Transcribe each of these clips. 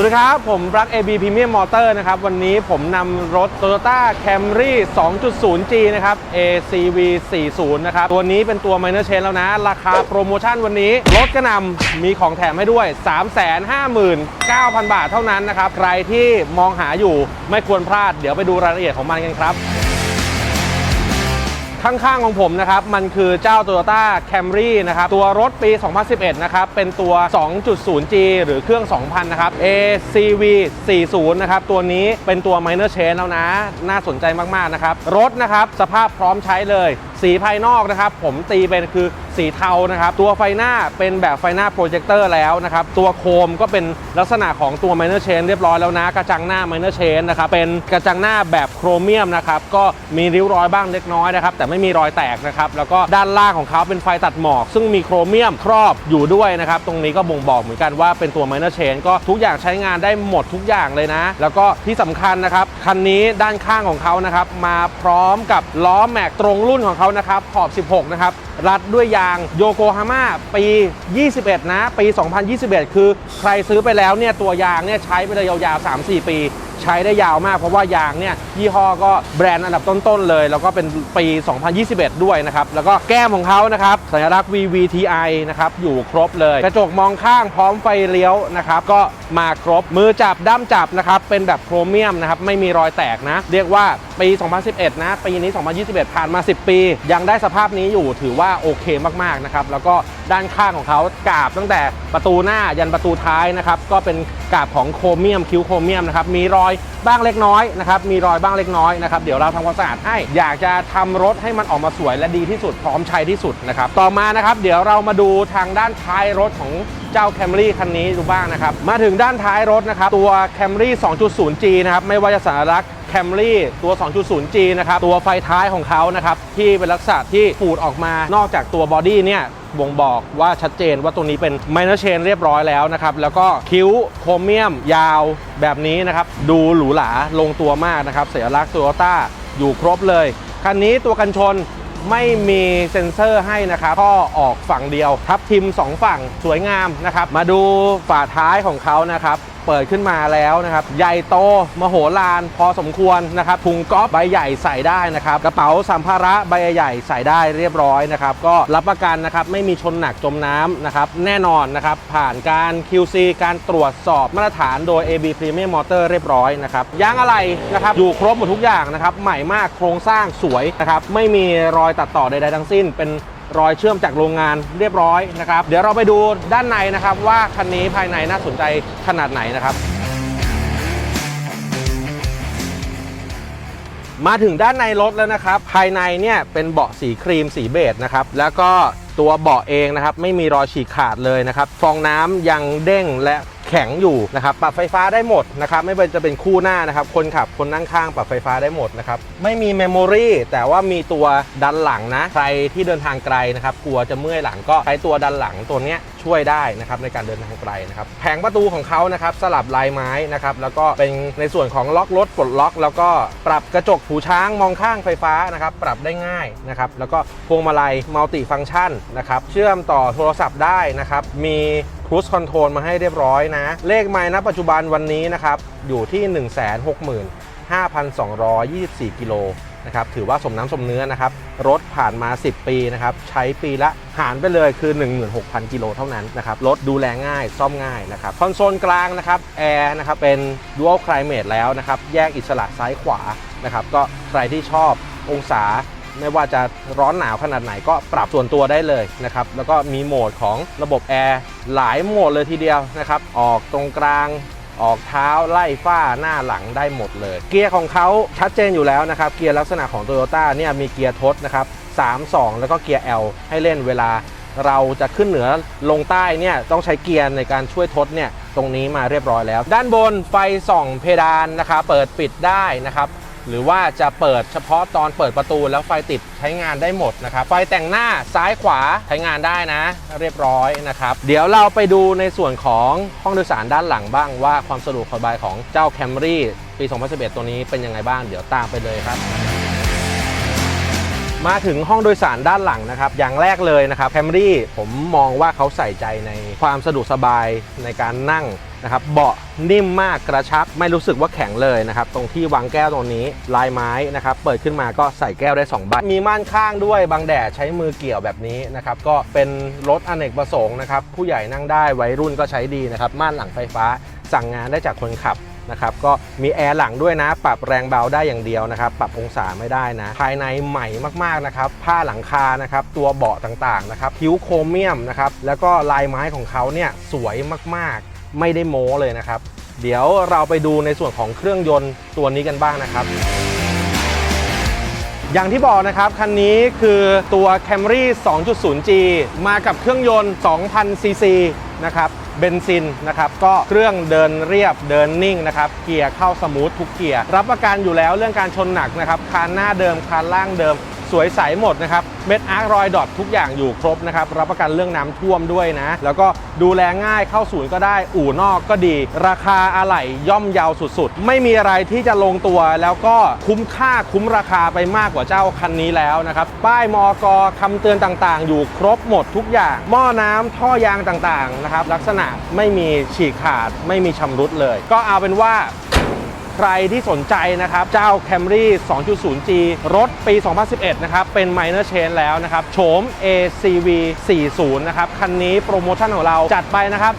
สวัสดีครับ ผมรัก AB Premium Motor นะครับ วันนี้ผมนำรถ Toyota Camry 2.0G นะครับ ACV 40 นะครับ ตัวนี้เป็นตัว Minor Change แล้วนะ ราคาโปรโมชั่นวันนี้ รถกระนำมีของแถมให้ด้วย 359,000 บาทเท่านั้นนะครับ ใครที่มองหาอยู่ไม่ควรพลาด เดี๋ยวไปดูรายละเอียดของมันกันครับ ข้างๆของผมนะครับ มันคือเจ้า Toyota Camry นะครับ ตัวรถปี 2011 นะครับ เป็นตัว 2.0G หรือเครื่อง 2,000 นะครับ ACV 40 นะครับ ตัวนี้เป็นตัว Minor Change แล้วนะ น่าสนใจมาก ๆ นะครับ รถนะครับ สภาพพร้อมใช้เลย สีภายนอกนะครับ ผมตีเป็นคือ สีเทานะครับ ตัวไฟหน้าเป็นแบบไฟหน้าโปรเจคเตอร์แล้วนะครับ ตัวโคมก็เป็นลักษณะของตัว Minor Change เรียบร้อยแล้วนะ กระจังหน้า Minor Change นะครับ เป็นกระจังหน้าแบบโครเมียมนะครับ ก็มีริ้วรอยบ้างเล็กน้อยนะครับ แต่ไม่มีรอยแตกนะครับ แล้วก็ด้านล่างของเขาเป็นไฟตัดหมอก ซึ่งมีโครเมียมครอบอยู่ด้วยนะครับ ตรงนี้ก็บ่งบอกเหมือนกันว่าเป็นตัว Minor Change ก็ทุกอย่างใช้งานได้หมดทุกอย่างเลยนะ แล้วก็ที่สำคัญนะครับ คันนี้ด้านข้างของเขานะครับ มาพร้อมกับล้อแม็กตรงรุ่นของเขานะครับ ขอบ 16 นะครับ รัดด้วยยางโยโกฮาม่าปี 21 นะ ปี 2021 คือใครซื้อไปแล้วเนี่ย ตัวยางเนี่ยใช้ไปเลยยาวๆ 3-4 ปี ใช้ได้ยาวมากเพราะว่ายางเนี่ย ยี่ห้อก็แบรนด์อันดับต้น ๆ เลย แล้วก็เป็นปี 2021 ด้วยนะครับ แล้วก็แก้มของเขานะครับ สัญลักษณ์ VVTI นะครับ อยู่ครบเลย กระจกมองข้างพร้อมไฟเลี้ยวนะครับ ก็มาครบมือจับด้ามจับนะครับเป็นแบบโครเมียมนะครับไม่มีรอยแตกนะ เรียกว่า ปี 2011 นะ ปีนี้ 2021 ผ่านมา 10 ปี ยังได้สภาพนี้อยู่ถือว่าโอเคมากๆนะครับ แล้วก็ด้านข้างของเขากาบตั้งแต่ประตูหน้ายันประตูท้ายนะครับ ก็เป็นกาบของโครเมียมคิ้วโครเมียมนะครับ มีรอย บ้างเล็กน้อยนะครับมีรอยบ้างเล็กน้อยนะครับเดี๋ยวเราทำความสะอาดให้อยากจะทำรถให้มันออกมาสวยและดีที่สุดพร้อมใช้ที่สุดนะครับต่อมานะครับเดี๋ยวเรามาดูทางด้านท้ายรถของเจ้า Camry คันนี้ดูบ้างนะครับมาถึงด้านท้ายรถนะครับตัว Camry 2.0G นะครับไม่ว่าจะสัญลักษณ์แคมรี่ตัว 2.0G นะครับ ตัวไฟท้ายของเขานะครับ ที่เป็นลักษณะที่ปูดออกมานอกจากตัวบอดี้เนี่ย บ่งบอกว่าชัดเจนว่าตัวนี้เป็นไมเนอร์เชนเรียบร้อยแล้วนะครับ แล้วก็คิ้วโครเมียมยาวแบบนี้นะครับ ดูหรูหราลงตัวมากนะครับสัญลักษณ์โตโยต้าอยู่ครบเลย คันนี้ตัวกันชนไม่มีเซ็นเซอร์ให้นะครับข้อออกฝั่งเดียว ทับทิม 2 ฝั่งสวยงามนะครับ มาดูฝาท้ายของเขานะครับ เปิดขึ้นมาแล้วนะครับ ใหญ่โตมโหฬารพอสมควรนะครับถุงก๊อฟใบใหญ่ใส่ได้นะครับ กระเป๋าสัมภาระใบใหญ่ใส่ได้เรียบร้อยนะครับ ก็รับประกันนะครับไม่มีชนหนักจมน้ำนะครับแน่นอนนะครับ ผ่านการ QC การตรวจสอบมาตรฐานโดย AB Premium Motor เรียบร้อยนะครับยางอะไรนะครับอยู่ครบหมดทุกอย่างนะครับใหม่มากโครงสร้างสวยนะครับไม่มีรอยตัดต่อใดๆทั้งสิ้นเป็น รอยเชื่อมจากโรงงานเรียบร้อยนะครับ เดี๋ยวเราไปดูด้านในนะครับ ว่าคันนี้ภายในน่าสนใจขนาดไหนนะครับ มาถึงด้านในรถแล้วนะครับ ภายในเนี่ยเป็นเบาะสีครีมสีเบจนะครับ แล้วก็ตัวเบาะเองนะครับ ไม่มีรอยฉีกขาดเลยนะครับ ฟองน้ำยังเด้งและ แข็งอยู่นะครับปรับไฟฟ้าได้หมดนะครับไม่ว่าจะเป็นคู่หน้านะครับคนขับคนนั่งข้างปรับไฟฟ้าได้หมดนะครับไม่มีเมมโมรีแต่ว่ามีตัวดันหลังนะใครที่เดินทางไกลนะครับกลัวจะเมื่อยหลังก็ใช้ตัวดันหลังตัวนี้ช่วยได้นะครับในการเดินทางไกลนะครับแผงประตูของเขานะครับสลับลายไม้นะครับแล้วก็เป็นในส่วนของล็อกรถปลดล็อก แล้วก็ปรับกระจกหูช้างมองข้างไฟฟ้านะครับปรับได้ง่ายนะครับแล้วก็พวงมาลัยมัลติฟัง c t ชันนะครับเชื่อมต่อโทรศัพท์ได้นะครับมี ครู e คอนโทรลมาให้เรียบร้อยนะ เลขไม้ณปัจจุบันวันนี้นะครับ อยู่ที่ 165,224 กิโลนะครับถือว่าสมน้ำสมเนื้อนะครับ รถผ่านมา 10 ปีนะครับ ใช้ปีละหารไปเลยคือ 16,000 กิโลเท่านั้นนะครับ รถดูแลง่าย ซ่อมง่ายนะครับ คอนโซลกลางนะครับแอร์นะครับเป็น Dual Climate แล้วนะครับ แยกอิสระซ้ายขวานะครับ ก็ใครที่ชอบองศา ไม่ว่าจะร้อนหนาวขนาดไหนก็ปรับส่วนตัวได้เลยนะครับ แล้วก็มีโหมดของระบบแอร์หลายโหมดเลยทีเดียวนะครับ ออกตรงกลางออกเท้าไล่ฝ้าหน้าหลังได้หมดเลย เกียร์ของเขาชัดเจนอยู่แล้วนะครับ เกียร์ลักษณะของ Toyota เนี่ยมีเกียร์ทดนะครับ3 2 แล้วก็เกียร์ L ให้เล่นเวลาเราจะขึ้นเหนือลงใต้เนี่ยต้องใช้เกียร์ในการช่วยทดเนี่ยตรงนี้มาเรียบร้อยแล้ว ด้านบนไฟส่องเพดานนะครับเปิดปิดได้นะครับ หรือว่าจะเปิดเฉพาะตอนเปิดประตูแล้วไฟติดใช้งานได้หมดนะครับ ไฟแต่งหน้าซ้ายขวาใช้งานได้นะ เรียบร้อยนะครับ เดี๋ยวเราไปดูในส่วนของห้องโดยสารด้านหลังบ้างว่าความสะดวกสบายของเจ้า Camry ปี 2011 ตัวนี้เป็นยังไงบ้าง เดี๋ยวตามไปเลยครับมาถึงห้องโดยสารด้านหลังนะครับ อย่างแรกเลยนะครับแคมรี่ผมมองว่าเขาใส่ใจในความสะดวกสบายในการนั่ง นะครับเบาะนิ่มมากกระชับไม่รู้สึกว่าแข็งเลยนะครับ ตรงที่วางแก้วตรงนี้ลายไม้นะครับ เปิดขึ้นมาก็ใส่แก้วได้2ใบมีม่านข้างด้วยบังแดดใช้มือเกี่ยวแบบนี้นะครับ ก็เป็นรถอเนกประสงค์นะครับ ผู้ใหญ่นั่งได้วัยรุ่นก็ใช้ดีนะครับ ม่านหลังไฟฟ้าสั่งงานได้จากคนขับนะครับก็มีแอร์หลังด้วยนะ ปรับแรงเบาได้อย่างเดียวนะครับ ปรับองศาไม่ได้นะ ภายในใหม่มากๆนะครับ ผ้าหลังคานะครับ ตัวเบาะต่างๆนะครับ คิ้วโครเมียมนะครับ แล้วก็ลายไม้ของเขาเนี่ยสวยมากๆ ไม่ได้โม้เลยนะครับ เดี๋ยวเราไปดูในส่วนของเครื่องยนต์ตัวนี้กันบ้างนะครับ อย่างที่บอกนะครับ คันนี้คือตัว Camry 2.0G มากับเครื่องยนต์ 2,000ซีซีนะครับเบนซินนะครับก็เครื่องเดินเรียบเดินนิ่งนะครับเกียร์เข้าสมูททุกเกียร์รับประกันอยู่แล้วเรื่องการชนหนักนะครับคานหน้าเดิมคานล่างเดิม สวยใสหมดนะครับเม็ดอาร์ครอยดอททุกอย่างอยู่ครบนะครับรับประกันเรื่องน้ำท่วมด้วยนะ แล้วก็ดูแลง่ายเข้าศูนย์ก็ได้ อู่นอกก็ดี ราคาอะไหล่ย่อมเยาวสุดๆ ไม่มีอะไรที่จะลงตัวแล้วก็คุ้มค่าคุ้มราคาไปมากกว่าเจ้าคันนี้แล้วนะครับป้ายมอกคำเตือนต่างๆ อยู่ครบหมดทุกอย่าง หม้อน้ำท่อยางต่างๆนะครับลักษณะไม่มีฉีกขาดไม่มีชำรุดเลย ก็เอาเป็นว่า ใครที่สนใจนะครับ เจ้า Camry 2.0G รถปี 2011 นะครับ เป็น minor change แล้วนะครับ โฉม ACV 40 นะครับ คันนี้โปรโมชั่นของเราจัดไปนะครับ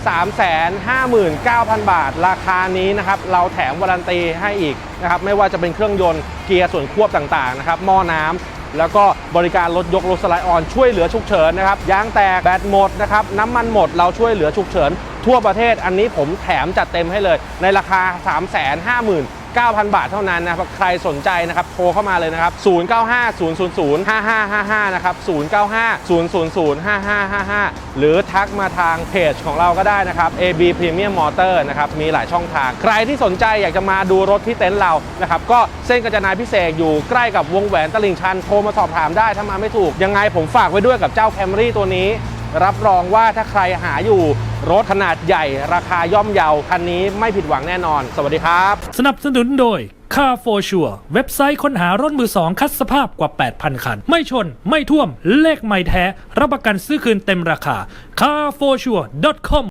359,000 บาท ราคานี้นะครับ เราแถมวารันตีให้อีกนะครับ ไม่ว่าจะเป็นเครื่องยนต์เกียร์ส่วนควบต่างๆ นะครับ หม้อน้ำ แล้วก็บริการรถยกรถสไลด์ออนช่วยเหลือฉุกเฉินนะครับยางแตกแบตหมดนะครับน้ำมันหมดเราช่วยเหลือฉุกเฉินทั่วประเทศอันนี้ผมแถมจัดเต็มให้เลยในราคา 3 5 0 0 0 0 9,000 บาทเท่านั้นนะครับใครสนใจนะครับโทรเข้ามาเลยนะครับ 095 000 5555 นะครับ 095 000 5555 หรือทักมาทางเพจของเราก็ได้นะครับ AB Premium Motor นะครับมีหลายช่องทาง ใครที่สนใจอยากจะมาดูรถที่เต็นท์เรานะครับก็เส้นกาญจนาพิเศษอยู่ใกล้กับวงแหวนตลิ่งชันโทรมาสอบถามได้ถ้ามาไม่ถูก ยังไงผมฝากไว้ด้วยกับเจ้า Camry ตัวนี้ รับรองว่าถ้าใครหาอยู่ รถขนาดใหญ่ ราคาย่อมเยาคันนี้ไม่ผิดหวังแน่นอน สวัสดีครับ สนับสนุนโดย Car for Sure เว็บไซต์ค้นหารถมือสองคัดสภาพกว่า 8,000 คัน ไม่ชน ไม่ท่วม เลขไม่แท้ รับประกันซื้อคืนเต็มราคา carforsure.com